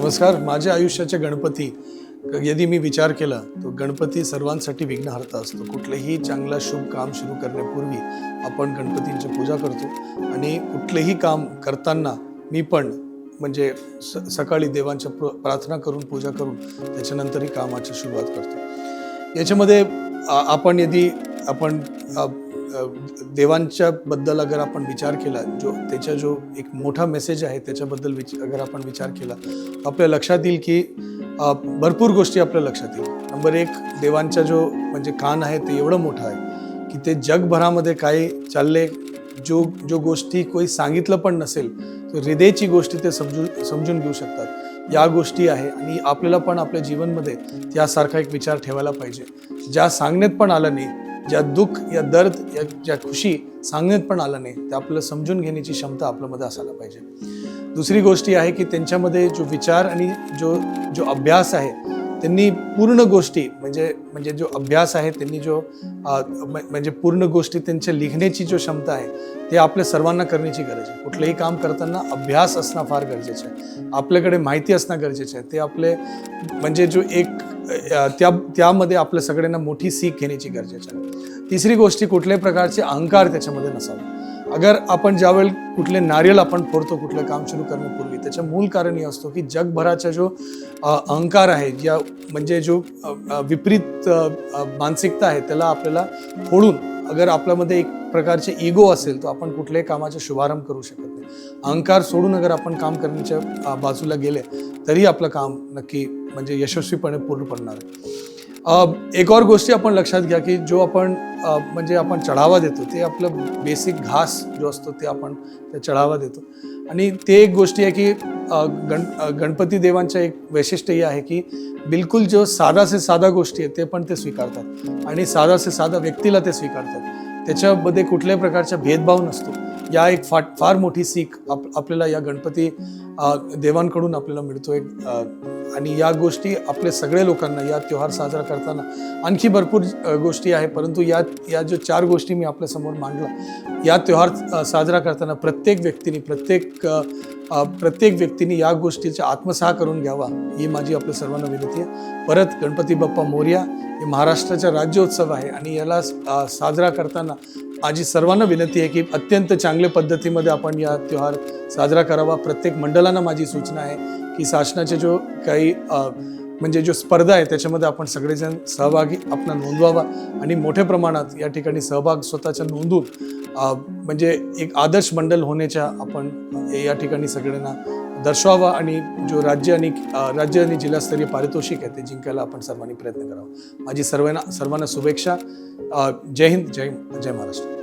नमस्कार माझ्या आयुष्याचे गणपती. यदि मी विचार केला तो गणपती सर्वांसाठी विघ्नहर्ता असतो. कुठलेही चांगला शुभ काम सुरू करण्यापूर्वी आपण गणपतींची पूजा करतो. आणि कुठलेही काम करताना मी पण म्हणजे स सकाळी देवांच्या प्र प्रार्थना करून पूजा करून त्याच्यानंतरही कामाची सुरुवात करतो. याच्यामध्ये आपण यदि आपण देवांच्या बद्दल अगर आपण विचार केला जो त्याचा जो एक मोठा मेसेज आहे त्याच्याबद्दल विच अगर आपण विचार केला आपल्या लक्षात येईल की भरपूर गोष्टी आपल्या लक्षात येईल. नंबर एक देवांचा जो म्हणजे कान आहे ते एवढं मोठं आहे की ते जगभरामध्ये काय चालले जो जो गोष्टी कोणी सांगितलं पण नसेल तर हृदयची गोष्टी ते समजू समजून घेऊ शकतात. या गोष्टी आहे आणि आपल्याला पण आपल्या जीवनमध्ये त्यासारखा एक विचार ठेवायला पाहिजे. ज्या सांगण्यात पण आलं नाही ज्या दुःख या दर्द या ज्या खुशी सांगण्यात पण आलं नाही ते आपलं समजून घेण्याची क्षमता आपल्यामध्ये असायला पाहिजे. दुसरी गोष्टी आहे की त्यांच्यामध्ये जो विचार आणि जो जो अभ्यास आहे त्यांनी पूर्ण गोष्टी म्हणजे म्हणजे जो अभ्यास आहे त्यांनी जो म्हणजे पूर्ण गोष्टी त्यांच्या लिहिण्याची जो क्षमता आहे ते आपल्या सर्वांना करण्याची गरज आहे. कुठलंही काम करताना अभ्यास असणं फार गरजेचं आहे. आपल्याकडे माहिती असणं गरजेचं आहे. ते आपले म्हणजे जो एक त्या त्यामध्ये आपल्या सगळ्यांना मोठी सीख घेण्याची गरजेची आहे. तिसरी गोष्टी कुठल्याही प्रकारचे अहंकार त्याच्यामध्ये नसावा. अगर आपण ज्यावेळी कुठले नारियल आपण फोडतो कुठलं काम सुरू करण्यापूर्वी त्याचं मूल कारण हे असतो की जगभराचा जो अहंकार आहे या म्हणजे जो विपरीत मानसिकता आहे त्याला आपल्याला फोडून अगर आपल्यामध्ये एक प्रकारचे इगो असेल तर आपण कुठल्याही कामाचा शुभारंभ करू शकत अहंकार सोडून अगर आपण काम करण्याच्या बाजूला गेले तरी आपलं काम नक्की म्हणजे यशस्वीपणे पूर्ण पडणार. आहे एक और गोष्टी आपण लक्षात घ्या की जो आपण म्हणजे आपण चढावा देतो ते आपलं बेसिक घास जो असतो ते आपण त्या चढावा देतो. आणि ते एक गोष्टी आहे की गण गणपती देवांचं एक वैशिष्ट्य हे आहे की बिलकुल जो साधा से साधा गोष्टी आहेत ते पण ते स्वीकारतात. आणि साधा से साधा व्यक्तीला ते स्वीकारतात. त्याच्यामध्ये कुठल्याही प्रकारचा भेदभाव नसतो. या एक फार फार मोठी सीख आप आपल्याला या गणपती देवांकडून आपल्याला मिळतो एक आणि या गोष्टी आपल्या सगळ्या लोकांना या त्योहार साजरा करताना आणखी भरपूर गोष्टी आहे परंतु या या जो चार गोष्टी मी आपल्यासमोर मांडला या त्योहार साजरा करताना प्रत्येक व्यक्तीने प्रत्येक प्रत्येक व्यक्तीने या गोष्टीचा आत्मसाह करून घ्यावा ही माझी आपल्या सर्वांना विनंती आहे. परत गणपती बाप्पा मोर्या हे महाराष्ट्राचा राज्योत्सव आहे आणि याला साजरा करताना माझी सर्वांना विनंती आहे की अत्यंत चांगल्या पद्धतीमध्ये आपण या त्योहार साजरा करावा. प्रत्येक मंडळांना माझी सूचना आहे की शासनाचे जो काही म्हणजे जो स्पर्धा आहे त्याच्यामध्ये आपण सगळेजण सहभागी आपण नोंदवावा आणि मोठ्या प्रमाणात या ठिकाणी सहभाग स्वतःच्या नोंदून म्हणजे एक आदर्श मंडल होण्याच्या आपण या ठिकाणी सगळ्यांना दर्शवावा आणि जो राज्य आणि राज्य आणि जिल्हास्तरीय पारितोषिक आहे ते जिंकायला आपण सर्वांनी प्रयत्न करावा. माझी सर्वांना सर्वांना शुभेच्छा. जय हिंद जय जय महाराष्ट्र.